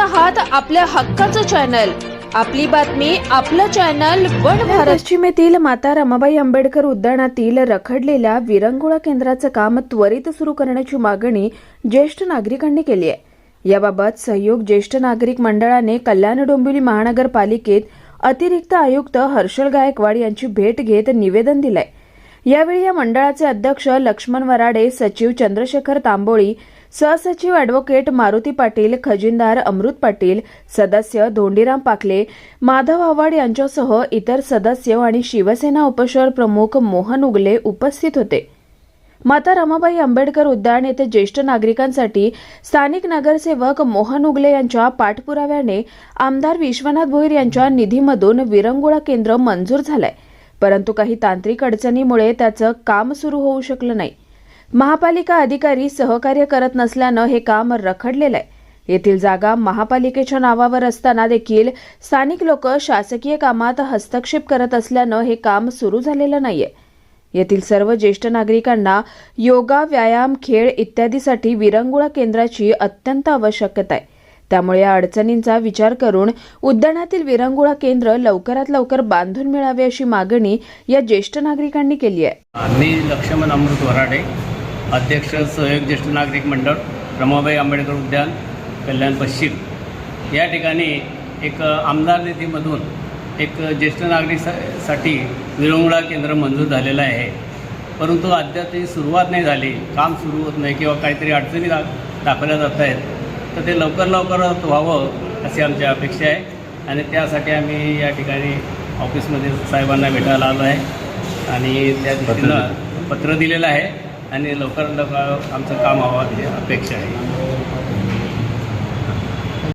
आहात आपल्या हक्काचं चॅनल. आपली बातमी आपलं चॅनल वन भारत. पश्चिमेतील माता रमाबाई आंबेडकर उद्यानातील रखडलेल्या विरंगुळा केंद्राचं काम त्वरित सुरू करण्याची मागणी ज्येष्ठ नागरिकांनी केली आहे. याबाबत सहयोग ज्येष्ठ नागरिक मंडळाने कल्याण डोंबिवली महानगरपालिकेत अतिरिक्त आयुक्त हर्षल गायकवाड यांची भेट घेत निवेदन दिलंय. यावेळी या मंडळाचे अध्यक्ष लक्ष्मण वराडे सचिव चंद्रशेखर तांबोळी सहसचिव अॅडव्होकेट मारुती पाटील खजिनदार अमृत पाटील सदस्य धोंडीराम पाकले माधव आव्हाड यांच्यासह इतर सदस्य आणि शिवसेना उपशहर प्रमुख मोहन उगले उपस्थित होते. माता रमाबाई आंबेडकर उद्यान येथे ज्येष्ठ नागरिकांसाठी स्थानिक नगरसेवक मोहन उगले यांच्या पाठपुराव्याने आमदार विश्वनाथ भोईर यांच्या निधीमधून विरंगुळा केंद्र मंजूर झालंय. परंतु काही तांत्रिक अडचणीमुळे त्याचं काम सुरू होऊ शकलं नाही. महापालिका अधिकारी सहकार्य करत नसल्यानं हे काम रखडलेलं आहे. येथील जागा महापालिकेच्या नावावर असताना देखील स्थानिक लोक शासकीय कामात हस्तक्षेप करत असल्यानं हे काम सुरू झालेलं नाहीये. येथील सर्व ज्येष्ठ नागरिकांना योगा व्यायाम खेळ इत्यादीसाठी विरंगुळा केंद्राची अत्यंत आवश्यकता आहे. त्यामुळे या अडचणींचा विचार करून उद्यानातील विरंगुळा केंद्र लवकरात लवकर बांधून मिळावे अशी मागणी या ज्येष्ठ नागरिकांनी केली आहे. मी लक्ष्मण अमृत वराडे अध्यक्ष सहयोग ज्येष्ठ नागरिक मंडळ रमाबाई आंबेडकर उद्यान कल्याण पश्चिम. या ठिकाणी एक आमदार निधीमधून एक ज्येष्ठ नागरिक सा- साठी विरंगुळा केंद्र मंजूर झालेलं आहे. परंतु अद्याप त्याची सुरुवात नाही झाली काम सुरू होत नाही किंवा काहीतरी अडचणी दा दाखवल्या जात आहेत. तर ते लवकर लवकर व्हावं अशी आमची अपेक्षा आहे. आणि त्यासाठी आम्ही या ठिकाणी ऑफिसमध्ये साहेबांना भेटायला आलो आहे. आणि त्या दृष्टीनं पत्र दिलेलं आहे. आणि लवकर लवकर आमचं काम व्हावं अपेक्षा आहे.